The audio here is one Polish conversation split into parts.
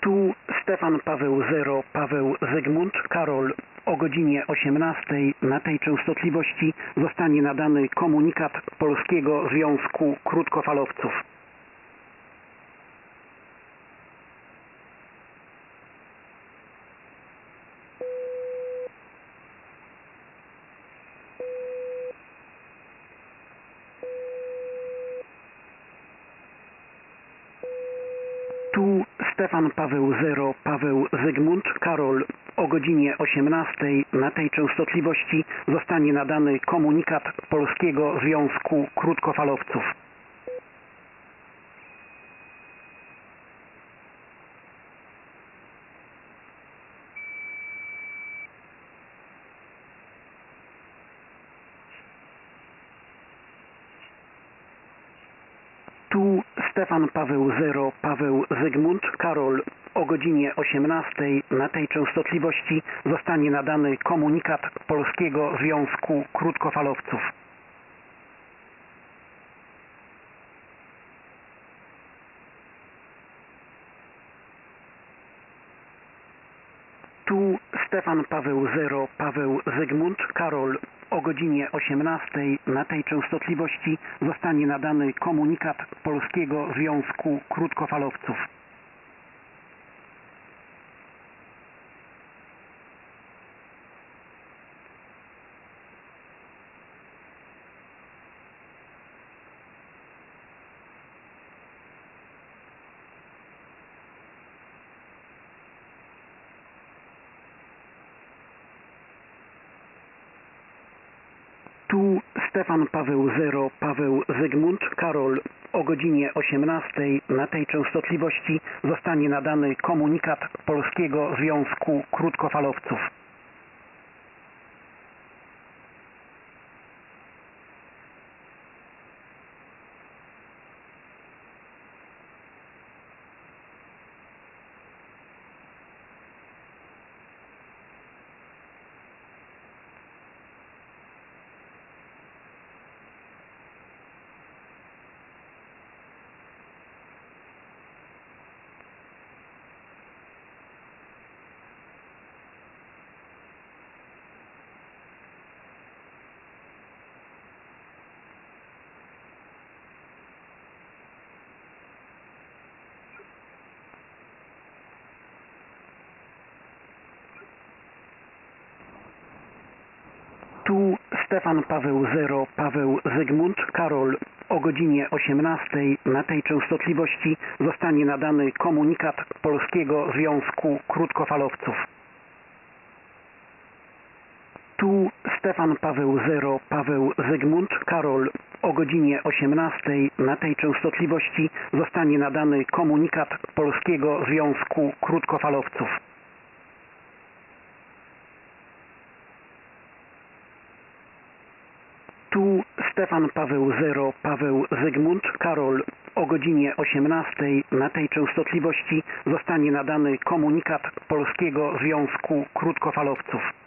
Tu Stefan Paweł Zero, Paweł Zygmunt, Karol. O godzinie 18 na tej częstotliwości zostanie nadany komunikat Polskiego Związku Krótkofalowców. Tu Stefan Paweł Zero, Paweł Zygmunt, Karol. O godzinie 18 na tej częstotliwości zostanie nadany komunikat Polskiego Związku Krótkofalowców. Tu Stefan Paweł Zero, Paweł Zygmunt, Karol. O godzinie 18 na tej częstotliwości zostanie nadany komunikat Polskiego Związku Krótkofalowców. Tu Stefan Paweł Zero, Paweł Zygmunt, Karol. O godzinie 18 na tej częstotliwości zostanie nadany komunikat Polskiego Związku Krótkofalowców. Tu Stefan Paweł Zero, Paweł Zygmunt, Karol. O godzinie 18 na tej częstotliwości zostanie nadany komunikat Polskiego Związku Krótkofalowców. Tu Stefan Paweł Zero, Paweł Zygmunt, Karol. O godzinie 18 na tej częstotliwości zostanie nadany komunikat Polskiego Związku Krótkofalowców. Tu Stefan Paweł Zero, Paweł Zygmunt, Karol. O godzinie 18 na tej częstotliwości zostanie nadany komunikat Polskiego Związku Krótkofalowców. Tu Stefan Paweł Zero, Paweł Zygmunt, Karol. O godzinie 18 na tej częstotliwości zostanie nadany komunikat Polskiego Związku Krótkofalowców.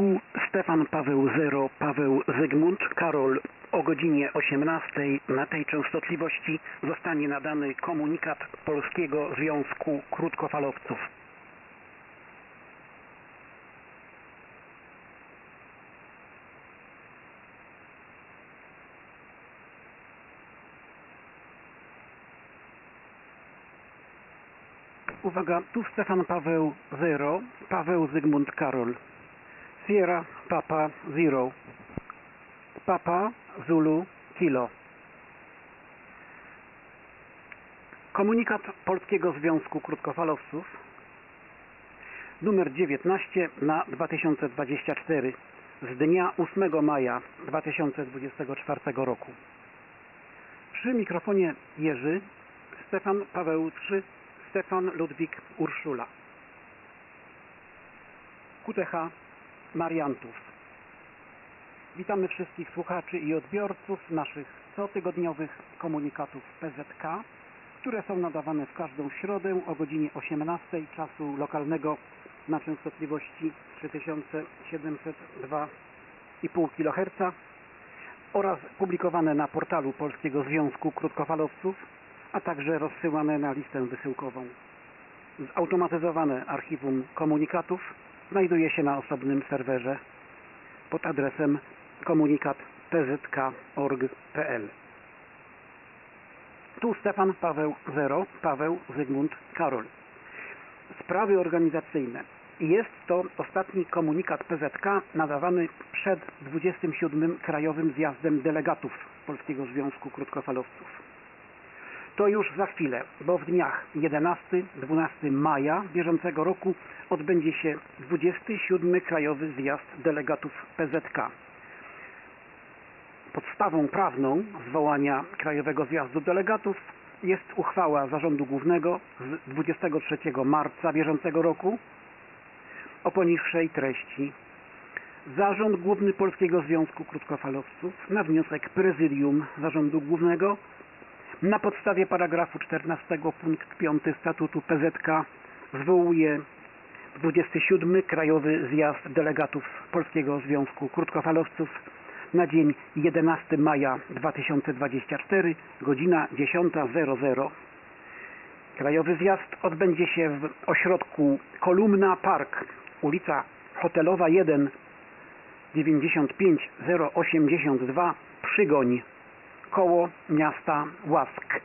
Tu Stefan Paweł Zero, Paweł Zygmunt, Karol. O godzinie 18 na tej częstotliwości zostanie nadany komunikat Polskiego Związku Krótkofalowców. Uwaga, tu Stefan Paweł 0, Paweł Zygmunt Karol. Sierra Papa Zero. Papa Zulu Kilo. Komunikat Polskiego Związku Krótkofalowców numer 19 na 2024 z dnia 8 maja 2024 roku. Przy mikrofonie Jerzy Stefan Paweł III Stefan Ludwik Urszula. QTH Mariantów. Witamy wszystkich słuchaczy i odbiorców naszych cotygodniowych komunikatów PZK, które są nadawane w każdą środę o godzinie 18 czasu lokalnego na częstotliwości 3702,5 kHz oraz publikowane na portalu Polskiego Związku Krótkofalowców, a także rozsyłane na listę wysyłkową. Zautomatyzowane archiwum komunikatów znajduje się na osobnym serwerze pod adresem komunikat.pzk.org.pl Tu Stefan Paweł 0, Paweł Zygmunt Karol. Sprawy organizacyjne. Jest to ostatni komunikat PZK nadawany przed 27. Krajowym Zjazdem Delegatów Polskiego Związku Krótkofalowców. To już za chwilę, bo w dniach 11-12 maja bieżącego roku odbędzie się 27. Krajowy Zjazd Delegatów PZK. Podstawą prawną zwołania Krajowego Zjazdu Delegatów jest uchwała Zarządu Głównego z 23 marca bieżącego roku o poniższej treści. Zarząd Główny Polskiego Związku Krótkofalowców na wniosek Prezydium Zarządu Głównego na podstawie paragrafu 14 punkt 5 statutu PZK zwołuje 27 Krajowy Zjazd Delegatów Polskiego Związku Krótkofalowców na dzień 11 maja 2024, godzina 10.00. Krajowy Zjazd odbędzie się w ośrodku Kolumna Park, ulica Hotelowa 1, 95082, Przygoń, koło miasta Łask.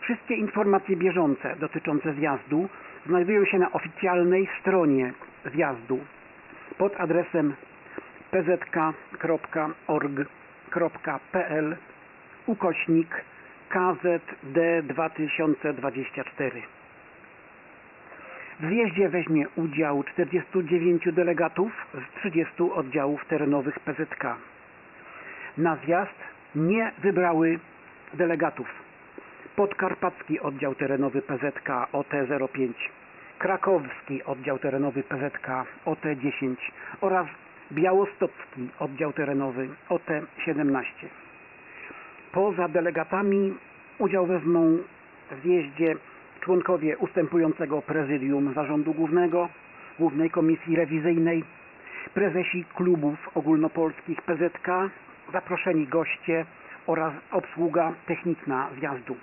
Wszystkie informacje bieżące dotyczące zjazdu znajdują się na oficjalnej stronie zjazdu pod adresem pzk.org.pl ukośnik KZD 2024. W zjeździe weźmie udział 49 delegatów z 30 oddziałów terenowych PZK. Na zjazd nie wybrały delegatów. Podkarpacki Oddział Terenowy PZK OT05, Krakowski Oddział Terenowy PZK OT10 oraz Białostocki Oddział Terenowy OT17. Poza delegatami udział wezmą w zjeździe członkowie ustępującego prezydium Zarządu Głównego, Głównej Komisji Rewizyjnej, prezesi klubów ogólnopolskich PZK, zaproszeni goście oraz obsługa techniczna zjazdu.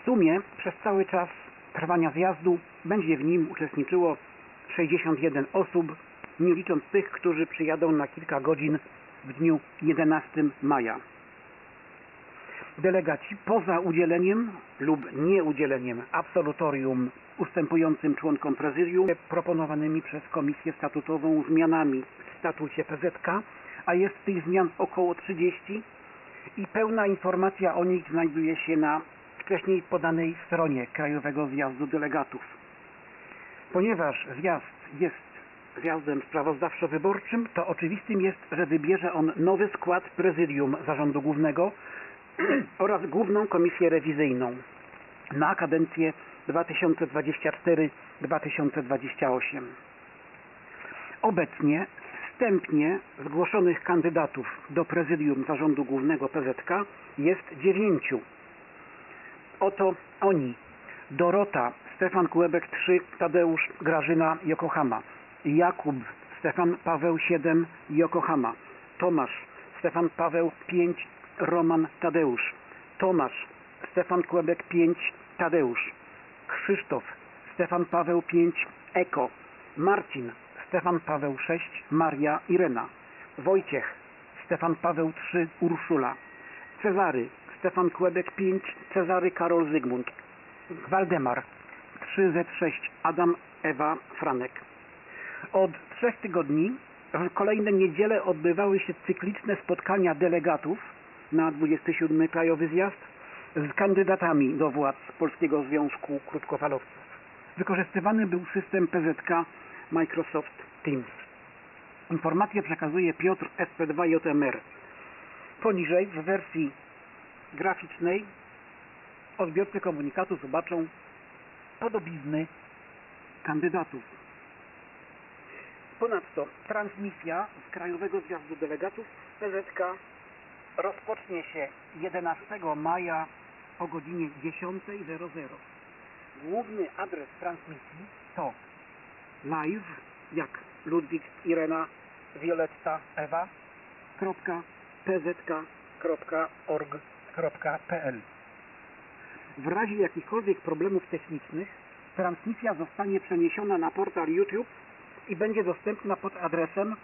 W sumie przez cały czas trwania zjazdu będzie w nim uczestniczyło 61 osób, nie licząc tych, którzy przyjadą na kilka godzin w dniu 11 maja. Delegaci poza udzieleniem lub nieudzieleniem absolutorium ustępującym członkom prezydium proponowanymi przez komisję statutową zmianami w statucie PZK, a jest tych zmian około 30 i pełna informacja o nich znajduje się na wcześniej podanej stronie Krajowego Zjazdu Delegatów. Ponieważ zjazd jest zjazdem sprawozdawczo-wyborczym, to oczywistym jest, że wybierze on nowy skład prezydium Zarządu Głównego oraz Główną Komisję Rewizyjną na kadencję 2024-2028. Obecnie wstępnie zgłoszonych kandydatów do prezydium Zarządu Głównego PZK jest dziewięciu. Oto oni. Dorota, Stefan Kłebek 3, Tadeusz, Grażyna, Yokohama. Jakub, Stefan Paweł 7, Yokohama. Tomasz, Stefan Paweł 5, Roman Tadeusz. Tomasz, Stefan Kłebek 5, Tadeusz. Krzysztof, Stefan Paweł 5, Eko. Marcin, Stefan Paweł 6, Maria Irena. Wojciech, Stefan Paweł 3, Urszula. Cezary, Stefan Kłebek 5, Cezary Karol Zygmunt. Waldemar 3Z6, Adam Ewa Franek. Od trzech tygodni w kolejne niedziele odbywały się cykliczne spotkania delegatów na 27 Krajowy Zjazd z kandydatami do władz Polskiego Związku Krótkofalowców. Wykorzystywany był system PZK Microsoft Teams. Informacje przekazuje Piotr SP2JMR. Poniżej w wersji graficznej odbiorcy komunikatu zobaczą podobizny kandydatów. Ponadto transmisja z Krajowego Zjazdu Delegatów PZK rozpocznie się 11 maja o godzinie 10.00. Główny adres transmisji to live, jak Ludwik, Irena, Violetta, Ewa, pzk.org.pl W razie jakichkolwiek problemów technicznych transmisja zostanie przeniesiona na portal YouTube i będzie dostępna pod adresem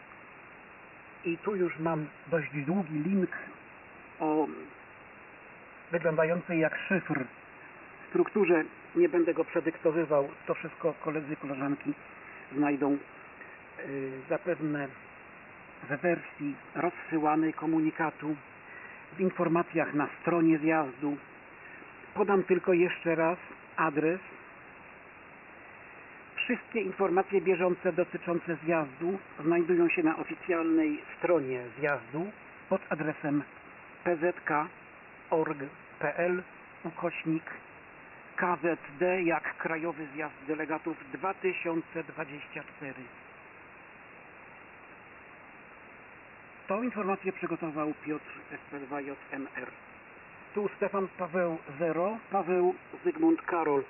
i tu już mam dość długi link o wyglądającej jak szyfr strukturze. Nie będę go przedyktowywał. To wszystko koledzy, koleżanki znajdą yy, zapewne we wersji rozsyłanej komunikatu, w informacjach na stronie zjazdu. Podam tylko jeszcze raz adres. Wszystkie informacje bieżące dotyczące zjazdu znajdują się na oficjalnej stronie zjazdu pod adresem pzk.org.pl ukośnik KZD jak Krajowy Zjazd Delegatów 2024. Tą informację przygotował Piotr SP2JMR. Tu Stefan Paweł 0, Paweł Zygmunt Karol.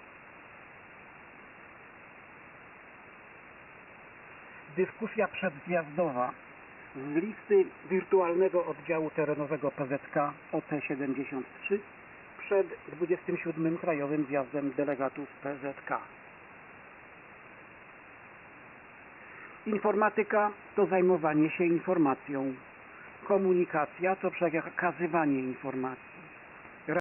Dyskusja przedzjazdowa z listy wirtualnego oddziału terenowego PZK OT73 przed 27 Krajowym Zjazdem Delegatów PZK. Informatyka to zajmowanie się informacją. Komunikacja to przekazywanie informacji.